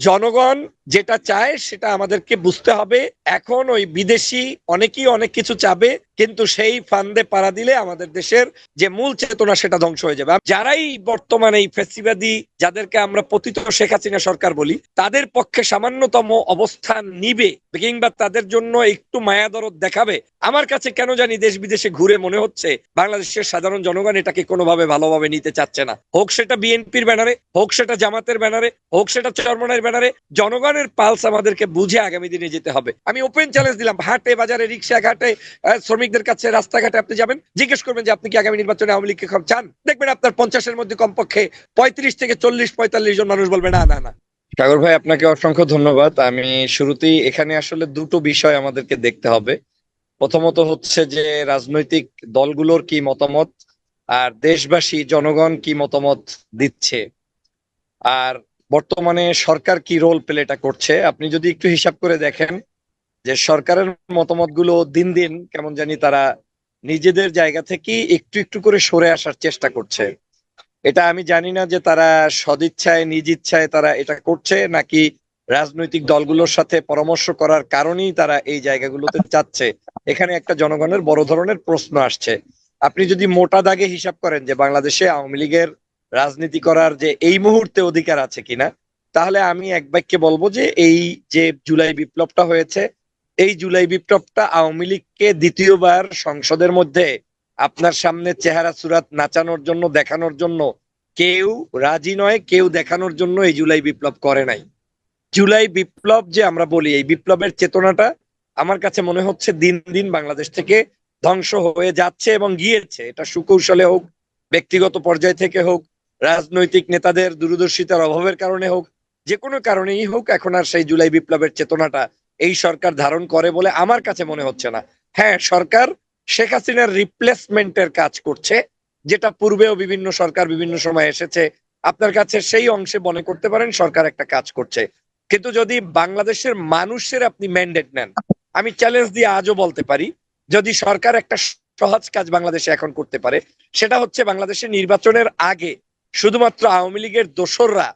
জনগণ যেটা চায় সেটা আমাদেরকে বুঝতে হবে। এখন ওই বিদেশি অনেকেই অনেক কিছু চাবে, কিন্তু সেই ফান্দে পাড়া দিলে আমাদের দেশের যে মূল চেতনা সেটা ধ্বংস হয়ে যাবে। যারাই বর্তমানে এই ফেসিবাদী, যাদেরকে আমরা পতিত শেখ হাসিনা সরকার বলি, তাদের পক্ষে সামান্যতম অবস্থান নিবে কিংবা তাদের জন্য একটু মায়া দরদ দেখাবে। আমার কাছে কেন জানি দেশ বিদেশে ঘুরে মনে হচ্ছে, বাংলাদেশের সাধারণ জনগণ এটাকে কোনোভাবে ভালোভাবে নিতে চাচ্ছে না। হোক সেটা বিএনপির ব্যানারে, হোক সেটা জামাতের ব্যানারে, হোক সেটা চরমনের ব্যানারে, জনগণের পালস আমাদেরকে বুঝে আগামী দিনে যেতে হবে। আমি ওপেন চ্যালেঞ্জ দিলাম, হাটে, বাজারে রিক্সা ঘাটে শ্রমিকদের কাছে, রাস্তাঘাটে আপনি যাবেন। জিজ্ঞেস করবেন যে আপনি কি আগামী নির্বাচনে আওয়ামী লীগকে চান? দেখবেন আপনার পঞ্চাশের মধ্যে কমপক্ষে পঁয়ত্রিশ থেকে চল্লিশ, পঁয়তাল্লিশ জন মানুষ বলবে, না না না। সাগর ভাই, আপনাকে অসংখ্য ধন্যবাদ। আমি শুরুতেই এখানে আসলে দুটো বিষয় আমাদেরকে দেখতে হবে। প্রথমত হচ্ছে যে রাজনৈতিক দলগুলোর কি মতামত, আর দেশবাসী, জনগণ কি মতামত দিচ্ছে। আর বর্তমানে সরকার কি রোল প্লেটা করছে? আপনি যদি একটু হিসাব করে দেখেন যে সরকারের মতামতগুলো দিন দিন কেমন জানি তারা নিজেদের জায়গা থেকে একটু একটু করে সরে আসার চেষ্টা করছে। এটা আমি জানি না যে তারা সদিচ্ছায় নিজ ইচ্ছায় তারা এটা করছে নাকি রাজনৈতিক দলগুলোর সাথে পরামর্শ করার কারণেই তারা এই জায়গাগুলোতে যাচ্ছে। এখানে একটা জনগণের বড় ধরনের প্রশ্ন আসছে। আপনি যদি মোটা দাগে হিসাব করেন যে বাংলাদেশে আওয়ামী লীগের রাজনীতি করার যে এই মুহূর্তে অধিকার আছে কিনা, তাহলে আমি এক বাক্যে বলব যে এই যে জুলাই বিপ্লবটা হয়েছে, এই জুলাই বিপ্লবটা আওয়ামী লীগকে দ্বিতীয়বার সংসদের মধ্যে আপনার সামনে চেহারা সুরাত নাচানোর জন্য, দেখানোর জন্য কেউ রাজি নয়, কেউ দেখানোর জন্য এই জুলাই বিপ্লব করে নাই। জুলাই বিপ্লব যে আমরা বলি, এই বিপ্লবের চেতনাটা আমার কাছে মনে হচ্ছে দিন দিন বাংলাদেশ থেকে ধ্বংস হয়ে যাচ্ছে এবং গিয়েছে। এটা সুকৌশলে হোক, ব্যক্তিগত পর্যায় থেকে হোক রাজনৈতিক নেতাদের দূরদর্শিতার অভাবের কারণে হোক, যে কোনো কারণেই হোক, এখন আর সেই জুলাই বিপ্লবের চেতনাটা এই সরকার ধারণ করে বলে আমার কাছে মনে হচ্ছে না। হ্যাঁ সরকার শেখ হাসিনার রিপ্লেসমেন্টের কাজ করছে, যেটা পূর্বেও বিভিন্ন সরকার বিভিন্ন সময় এসেছে। আপনার কাছে সেই অংশে মনে করতে পারেন সরকার একটা কাজ করছে। কিন্তু যদি বাংলাদেশের মানুষের আপনি ম্যান্ডেট নেন, আমি চ্যালেঞ্জ দিয়ে আজও বলতে পারি, যদি সরকার একটা সহজ কাজ বাংলাদেশে এখন করতে পারে, সেটা হচ্ছে বাংলাদেশের নির্বাচনের আগে শুধুমাত্র আওয়ামী লীগের দোসররা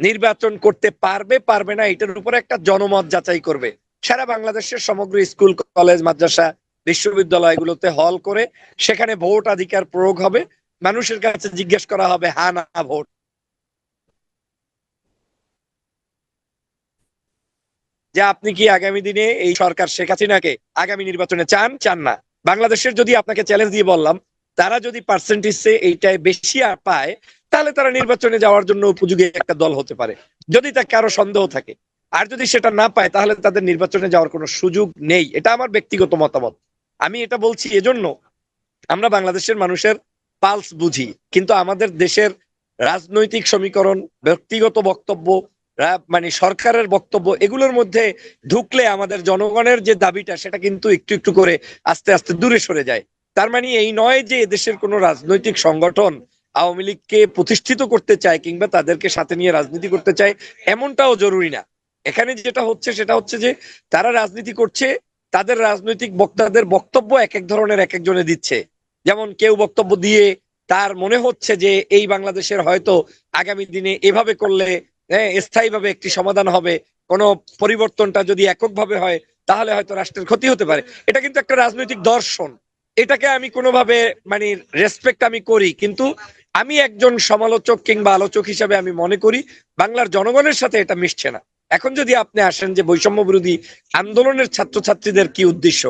নির্বাচন করতে পারবে পারবে না, এটার উপরে একটা জনমত যাচাই করবে। সারা বাংলাদেশের সমগ্র স্কুল, কলেজ, মাদ্রাসা, বিশ্ববিদ্যালয়গুলোতে হল করে সেখানে ভোট অধিকার প্রয়োগ হবে। মানুষের কাছে জিজ্ঞেস করা হবে হা না, ভোট। যে আপনি কি আগামী দিনে এই সরকার শেখ হাসিনাকে আগামী নির্বাচনে চান? চান না। বাংলাদেশের যদি আপনাকে চ্যালেঞ্জ দিয়ে বললাম তারা যদি পার্সেন্টেজে এইটাই বেশি আর পায়, তাহলে তারা নির্বাচনে যাওয়ার জন্য উপযোগী একটা দল হতে পারে। যদি তা কারও সন্দেহ থাকে। আর যদি সেটা না পায়, তাহলে তাদের নির্বাচনে যাওয়ার কোনো সুযোগ নেই। এটা আমার ব্যক্তিগত মতামত। আমি এটা বলছি এজন্য, আমরা বাংলাদেশের মানুষের পালস বুঝি। কিন্তু আমাদের দেশের রাজনৈতিক সমীকরণ, ব্যক্তিগত বক্তব্য মানে সরকারের বক্তব্য, এগুলোর মধ্যে ঢুকলে আমাদের জনগণের যে দাবিটা, সেটা কিন্তু একটু একটু করে আস্তে আস্তে দূরে সরে যায়। তার মানে এই নয় যে এদেশের কোনো রাজনৈতিক সংগঠন আওয়ামী লীগকে প্রতিষ্ঠিত করতে চায় কিংবা তাদেরকে সাথে নিয়ে রাজনীতি করতে চায়, এমনটাও জরুরি না। এখানে যেটা হচ্ছে সেটা হচ্ছে যে তারা রাজনীতি করছে, তাদের রাজনৈতিক বক্তাদের বক্তব্য এক এক ধরনের এক একজনে দিচ্ছে। যেমন কেউ বক্তব্য দিয়ে তার মনে হচ্ছে যে এই বাংলাদেশের হয়তো আগামী দিনে এভাবে করলে হ্যাঁ স্থায়ীভাবে একটি সমাধান হবে, কোনো পরিবর্তনটা যদি এককভাবে হয়, তাহলে হয়তো রাষ্ট্রের ক্ষতি হতে পারে। এটা কিন্তু একটা রাজনৈতিক দর্শন। এটাকে আমি কোনোভাবে মানে রেসপেক্ট আমি করি, কিন্তু আমি একজন সমালোচক কিংবা আলোচক হিসাবে আমি মনে করি, বাংলার জনগণের সাথে এটা মিশছে না। এখন যদি আপনি আসেন যে বৈষম্য বিরোধী আন্দোলনের ছাত্রছাত্রীদের কি উদ্দেশ্য?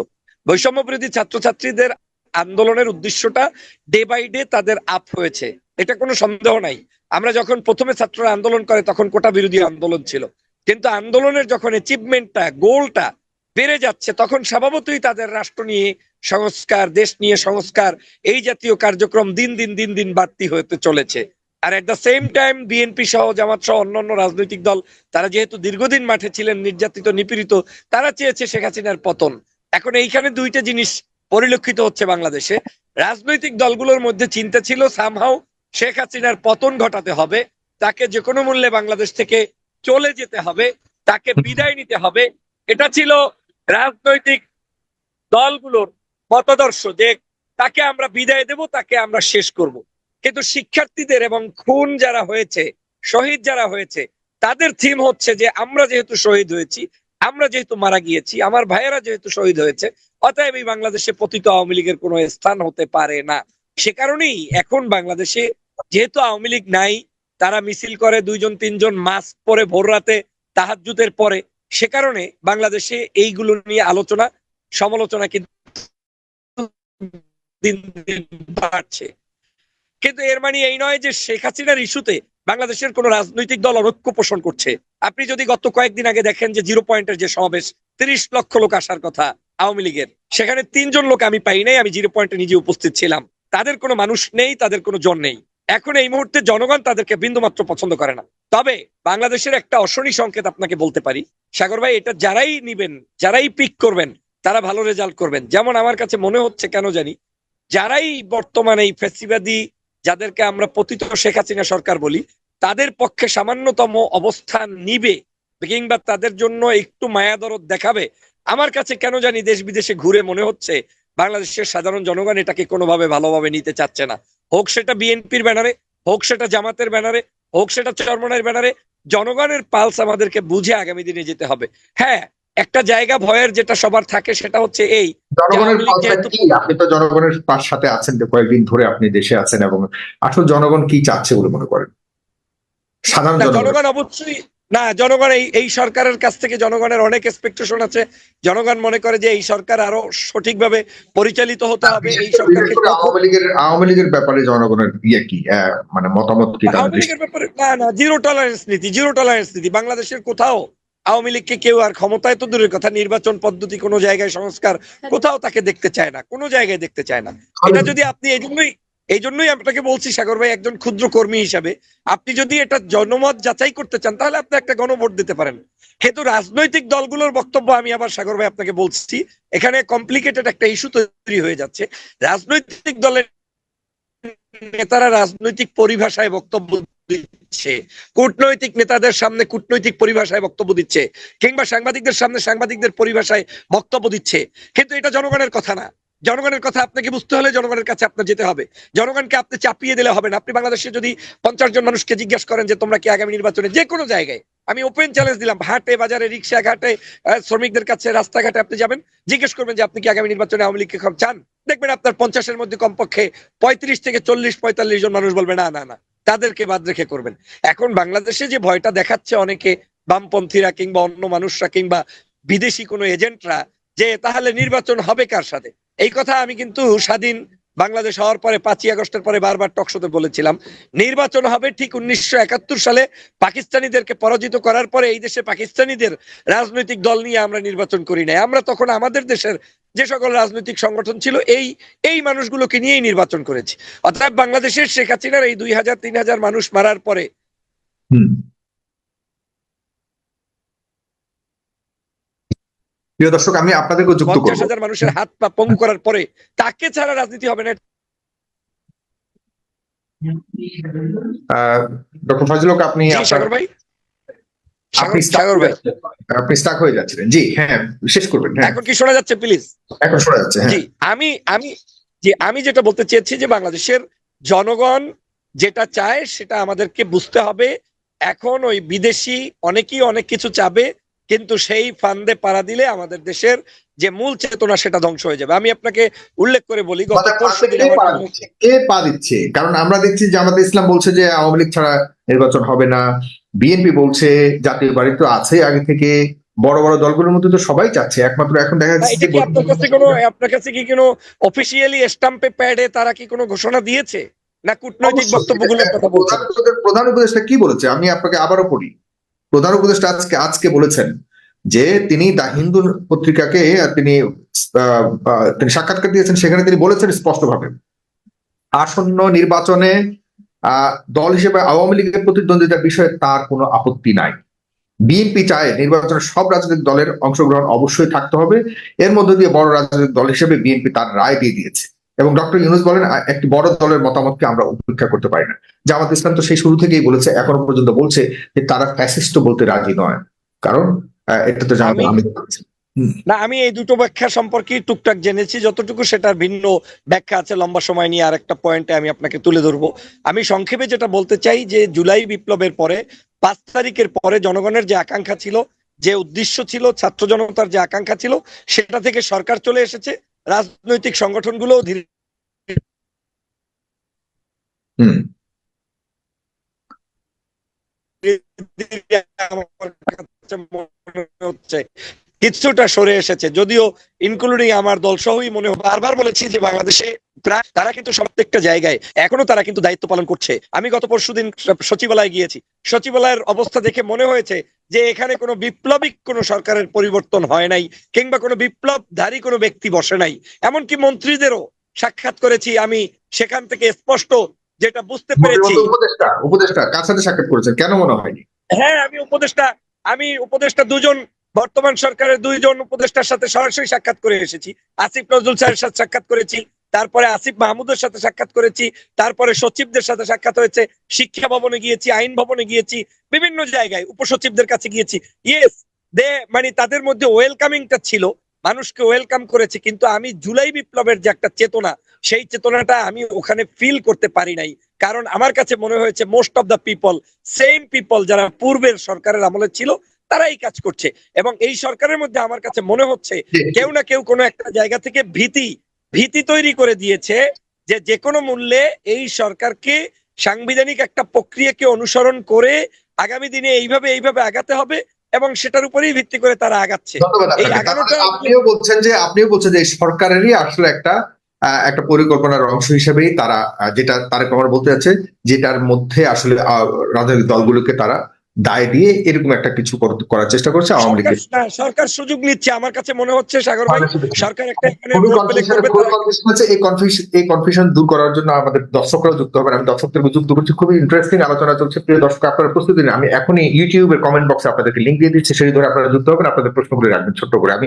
বৈষম্য বিরোধী ছাত্রছাত্রীদের আন্দোলনের উদ্দেশ্যটা ডে বাই ডে তাদের আপ হয়েছে। এটা কোনো সন্দেহ নাই। আমরা যখন প্রথমে ছাত্ররা আন্দোলন করে, তখন কোটা বিরোধী আন্দোলন ছিল। কিন্তু আন্দোলনের যখন অ্যাচিভমেন্টটা গোলটা বেড়ে যাচ্ছে, তখন স্বভাবতই তাদের রাষ্ট্র নিয়ে সংস্কার, দেশ নিয়ে সংস্কার, এই জাতীয় কার্যক্রম দিন দিন দিন দিন বাড়তি হতে চলেছে। আর at the same time BNP সহ, জামাত সহ, অন্যান্য রাজনৈতিক দল, তারা যেহেতু দীর্ঘদিন মাঠে ছিলেন, নির্যাতিত, নিপীড়িত, তারা চেয়েছে শেখ হাসিনার পতন। এখন এইখানে দুইটা জিনিস পরিলক্ষিত হচ্ছে বাংলাদেশে। রাজনৈতিক দলগুলোর মধ্যে চিন্তা ছিল সামহাও শেখ হাসিনার পতন ঘটাতে হবে, তাকে যে কোনো মূল্যে বাংলাদেশ থেকে চলে যেতে হবে, তাকে বিদায় নিতে হবে। এটা ছিল রাজনৈতিক দলগুলোর মতাদর্শ যে তাকে আমরা বিদায় দেব, তাকে আমরা শেষ করব। কিন্তু শিক্ষার্থীদের এবং খুন যারা হয়েছে, শহীদ যারা হয়েছে, তাদের থিম হচ্ছে যে আমরা যেহেতু শহীদ হয়েছি, আমরা যেহেতু মারা গিয়েছি, আমার ভাইয়েরা যেহেতু শহীদ হয়েছে, অতএব এই বাংলাদেশে পতিত আওয়ামী লীগের কোনো স্থান হতে পারে না। সে কারণেই এখন বাংলাদেশে যেহেতু আওয়ামী লীগ নাই, তারা মিছিল করে দুইজন, তিনজন, মাস্ক পরে ভোর রাতে তাহাজুতের পরে সে কারণে বাংলাদেশে এইগুলো নিয়ে আলোচনা, সমালোচনা কিন্তু দিন দিন বাড়ছে। কিন্তু এর মানে এই নয় যে শেখ হাসিনার ইস্যুতে বাংলাদেশের কোন রাজনৈতিক দল অনৈক্য পোষণ করছে। আপনি যদি গত কয়েকদিন আগে দেখেন যে জিরো পয়েন্টের যে সমাবেশ, তিরিশ লক্ষ লোক আসার কথা আওয়ামী লীগের, সেখানে তিনজন লোক আমি পাই নাই, আমি জিরো পয়েন্টে নিজে উপস্থিত ছিলাম। তাদের কোনো মানুষ নেই, তাদের কোনো জন নেই। এখন এই মুহূর্তে জনগণ তাদেরকে বিন্দুমাত্র পছন্দ করে না। তবে বাংলাদেশের একটা অশনি সংকেত আপনাকে বলতে পারি। সাগর ভাই, এটা যারাই নিবেন, যারাই পিক করবেন, তারা ভালো রেজাল্ট করবেন। যেমন আমার কাছে মনে হচ্ছে কেন জানি, যারাই বর্তমানে এই ফেসিবাদী, যাদেরকে আমরা পতিত শেখ হাসিনা সরকার বলি, তাদের পক্ষে সামান্যতম অবস্থান নিবে কিংবা তাদের জন্য একটু মায়া দরদ দেখাবে। আমার কাছে কেন জানি দেশ বিদেশে ঘুরে মনে হচ্ছে, বাংলাদেশের সাধারণ জনগণ এটাকে কোনোভাবে ভালোভাবে নিতে চাচ্ছে না। হোক সেটা বিএনপির ব্যানারে হোক সেটা জামাতের ব্যানারে হোক সেটা চরমনের ব্যানারে জনগণের পালস আমাদেরকে বুঝে আগামী দিনে যেতে হবে। হ্যাঁ একটা জায়গা ভয়ের যেটা সবার থাকে সেটা হচ্ছে এই আপনি তো জনগণের পাশ সাথে আছেন যে কয়েকদিন ধরে আপনি দেশে আছেন এবং আসল জনগণ কি চাচ্ছে বলে মনে করেন? সাধারণ জনগণ অবশ্যই না জনগণ এই এই সরকারের কাছ থেকে জনগণের অনেক এক্সপেকটেশন আছে। জনগণ মনে করে যে এই সরকার আরও সঠিকভাবে পরিচালিত হতে হবে এই সরকারকে আওয়ামী লীগের আওয়ামী লীগের ব্যাপারে জনগণের ইয়ে কি? মানে মতামত কি আওয়ামী লীগের ব্যাপারে না না জিরো টলারেন্স নীতি জিরো টলারেন্স নীতি। বাংলাদেশের কোথাও আওয়ামী লীগকে কেউ আর ক্ষমতায় তো দূরের কথা নির্বাচন পদ্ধতি কোনো জায়গায় সংস্কার কোথাও তাকে দেখতে চায় না কোনো জায়গায় দেখতে চায় না। এটা যদি আপনি এই জন্যই এই জন্যই আপনাকে বলছি, সাগর ভাই, একজন ক্ষুদ্র কর্মী হিসাবে। আপনি যদি এটা জনমত যাচাই করতে চান, তাহলে আপনি একটা গণভোট দিতে পারেন। কিন্তু রাজনৈতিক দলগুলোর বক্তব্য আমি আবার, সাগর ভাই, আপনাকে বলছি, এখানে কমপ্লিকেটেড একটা ইস্যু তৈরি হয়ে যাচ্ছে। রাজনৈতিক দলের নেতারা রাজনৈতিক পরিভাষায় বক্তব্য দিচ্ছে, কূটনৈতিক নেতাদের সামনে কূটনৈতিক পরিভাষায় বক্তব্য দিচ্ছে, কিংবা সাংবাদিকদের সামনে সাংবাদিকদের পরিভাষায় বক্তব্য দিচ্ছে। কিন্তু এটা জনগণের কথা না। জনগণের কথা আপনাকে বুঝতে হলে জনগণের কাছে আপনার যেতে হবে। জনগণকে আপনি চাপিয়ে দিলে হবে না। আপনি বাংলাদেশে যদি পঞ্চাশ জন মানুষকে জিজ্ঞেস করেন যে তোমরা কি আগামী নির্বাচনে যে কোনো জায়গায়, আমি ওপেন চ্যালেঞ্জ দিলাম, হাটে, বাজারে রিক্সা ঘাটে শ্রমিকদের কাছে, রাস্তাঘাটে আপনি যাবেন, জিজ্ঞেস করবেন যে আপনি কি আগামী নির্বাচনে আওয়ামী লীগকে চান? দেখবেন আপনার পঞ্চাশের মধ্যে কমপক্ষে পঁয়ত্রিশ থেকে চল্লিশ, পঁয়তাল্লিশ জন মানুষ বলবে, না না না, তাদেরকে বাদ রেখে করবেন। এখন বাংলাদেশে যে ভয়টা দেখাচ্ছে অনেকে, বামপন্থীরা কিংবা অন্য মানুষরা কিংবা বিদেশি কোনো এজেন্টরা, যে তাহলে নির্বাচন হবে কার সাথে? এই কথা আমি কিন্তু স্বাধীন বাংলাদেশ হওয়ার পরে পাঁচই আগস্টের পরে বারবার টকশোতে বলেছিলাম। নির্বাচন হবে ঠিক উনিশশো একাত্তর সালে। পাকিস্তানিদেরকে পরাজিত করার পরে এই দেশে পাকিস্তানিদের রাজনৈতিক দল নিয়ে আমরা নির্বাচন করি নাই। আমরা তখন আমাদের দেশের যে সকল রাজনৈতিক সংগঠন ছিল, এই এই মানুষগুলোকে নিয়েই নির্বাচন করেছি। অর্থাৎ বাংলাদেশের শেখ হাসিনার এই দুই হাজার, তিন হাজার মানুষ মারার পরে প্রিয় দর্শক আমি আপনাদেরকে যুক্ত করব। হাজার মানুষের হাত পা পঙ্গু করার পরে তাকে ছাড়া রাজনীতি হবে না। ডক্টর ফজল আপনি সাগর ভাই। আপনি সাগর- ভাই। আপনি স্টাক হয়ে যাচ্ছিলেন। জি হ্যাঁ শেষ করবেন হ্যাঁ। এখন কি শোনা যাচ্ছে প্লিজ এখন শোনা যাচ্ছে হ্যাঁ। জি আমি আমি জি আমি যেটা বলতে চেয়েছি যে বাংলাদেশের জনগণ যেটা চায় সেটা আমাদেরকে বুঝতে হবে। এখন ওই বিদেশি অনেকেই অনেক কিছু চাবে। কিন্তু সেই ফান্দে পাড়া দিলে আমাদের দেশের যে মূল চেতনা সেটা ধ্বংস হয়ে যাবে। আমি আপনাকে উল্লেখ করে বলি গত পরশু কে পা দিচ্ছে? কারণ আমরা দেখছি জামাত ইসলাম বলছে যে আওয়ামী লীগ ছাড়া নির্বাচন হবে না। বিএনপি বলছে জাতীয় বাড়ি তো আছে আগে থেকে। বড় বড় দলগুলোর মধ্যে তো সবাই চাচ্ছে। একমাত্র এখন দেখা যাচ্ছে আপনার কাছে কোনো আপনার কাছে কি কোনো অফিসিয়ালি স্টাম্পে প্যাডে তারা কি কোনো ঘোষণা দিয়েছে? না কূটনৈতিক বক্তব্যগুলোর কথা বলছেন উপদেষ্টা- প্রধান উপদেষ্টা কি বলেছে? আমি আপনাকে আবারও পড়ি। প্রধান উপদেষ্টা আজকে আজকে বলেছেন যে তিনি দা হিন্দু পত্রিকাকে তিনি তিনি সাক্ষাৎকার দিয়েছেন, সেখানে তিনি বলেছেন স্পষ্টভাবে। আসন্ন নির্বাচনে দল হিসেবে আওয়ামী লীগের প্রতিদ্বন্দ্বিতার বিষয়ে তার কোনো আপত্তি নাই। বিএনপি চায় নির্বাচনে সব রাজনৈতিক দলের অংশগ্রহণ অবশ্যই থাকতে হবে। এর মধ্য দিয়ে বড় রাজনৈতিক দল হিসেবে বিএনপি তার রায় দিয়ে দিয়েছে। এবং ডক্টর ইউনুস বলেন একটি বড় দলের মতামতকে আমরা উপেক্ষা করতে পারি না। জামাত ইসলাম তো সেই শুরু থেকেই বলেছে এখনও পর্যন্ত বলছে যে তারা ফ্যাসিস্ট বলতে রাজি নয়। কারণ এটা তো জামাত আমি- আমি না আমি এই দুটো ব্যাখ্যা সম্পর্কে টুকটাক জেনেছি যতটুকু সেটার ভিন্ন ব্যাখ্যা আছে লম্বা সময় নিয়ে আরেকটা পয়েন্টে আমি আপনাকে তুলে ধরবো। আমি সংক্ষেপে যেটা বলতে চাই যে জুলাই বিপ্লবের পরে পাঁচ তারিখের পরে জনগণের যে আকাঙ্ক্ষা ছিল যে উদ্দেশ্য ছিল ছাত্র জনতার যে আকাঙ্ক্ষা ছিল সেটা থেকে সরকার চলে এসেছে। রাজনৈতিক সংগঠনগুলো ধীরে হচ্ছে কিছুটা সরে এসেছে। যদিও ইনক্লুডিং আমার দল সহই মনে হয় বারবার বলেছি যে বাংলাদেশে প্রায় তারা কিন্তু প্রত্যেকটা জায়গায় এখনও তারা কিন্তু দায়িত্ব পালন করছে। আমি গত পরশুদিন সচিবালয়ে গিয়েছি। সচিবালয়ের অবস্থা দেখে মনে হয়েছে যে এখানে কোনো বিপ্লবিক কোনো সরকারের পরিবর্তন হয় নাই কিংবা কোনো বিপ্লবধারী কোনো ব্যক্তি বসে নাই। এমনকি মন্ত্রীদেরও সাক্ষাৎ করেছি আমি সেখান থেকে স্পষ্ট যেটা বুঝতে পেরেছি। উপদেষ্টা উপদেষ্টা কার সাথে সাক্ষাৎ করেছেন? কেন মনে হয়নি? হ্যাঁ আমি উপদেষ্টা আমি উপদেষ্টা দুজন বর্তমান সরকারের দুইজন উপদেষ্টার সাথে সরাসরি সাক্ষাৎ করে এসেছি। আসিফ নজরুল স্যারের সাথে সাক্ষাৎ করেছি। তারপরে আসিফ মাহমুদের সাথে সাক্ষাৎ করেছি তারপরে সচিবদের সাথে সাক্ষাৎ হয়েছে শিক্ষা ভবনে গিয়েছি আইন ভবনে গিয়েছি বিভিন্ন জায়গায় উপসচিবদের কাছে গিয়েছি। ইয়েস দে মানে তাদের মধ্যে ওয়েলকামিংটা ছিল মানুষকে ওয়েলকাম করেছে কিন্তু আমি জুলাই বিপ্লবের যে একটা চেতনা সেই চেতনাটা আমি ওখানে ফিল করতে পারি নাই। কারণ আমার কাছে মনে হয়েছে most of the people same people যারা পূর্বের সরকারের আমলে ছিল তারাই কাজ করছে। এবং এই সরকারের মধ্যে আমার কাছে মনে হচ্ছে কেউ না কেউ কোনো একটা জায়গা থেকে ভীতি ভীতি তৈরি করে দিয়েছে যে যে কোনো মূল্যে এই সরকারকে সাংবিধানিক একটা প্রক্রিয়াকে অনুসরণ করে আগামী দিনে এইভাবে এইভাবে আগাতে হবে এবং সেটার উপরেই ভিত্তি করে তারা আগাচ্ছে। এই আপনিও বলছেন যে আপনিও বলছেন যে সরকারেরই আসলে একটা আহ, একটা পরিকল্পনার অংশ হিসেবেই তারা যেটা তারেক রহমান বলতে যাচ্ছে যেটার মধ্যে আসলে রাজনৈতিক দলগুলোকে তারা দায় দিয়ে এরকম একটা কিছু কর- করার চেষ্টা করছে আওয়ামী সরকার লীগের সরকার সুযোগ নিচ্ছে আমার কাছে মনে হচ্ছে সাগর ভাই সরকার একটা confusion আছে। এই কনফিউশন এই কনফিউশন দূর করার জন্য আমাদের দর্শকরা যুক্ত হবেন। আমি দর্শকদের যুক্ত করছি। খুবই ইন্টারেস্টিং আলোচনা চলছে। প্রিয় দর্শক আপনারা প্রস্তুতি নিন। আমি এখনই ইউটিউবের কমেন্ট বক্সে আপনাদেরকে লিঙ্ক দিয়ে দিচ্ছি। সেই ধরে আপনারা যুক্ত হবেন আপনাদের প্রশ্নগুলি রাখবেন ছোট্ট করে। আমি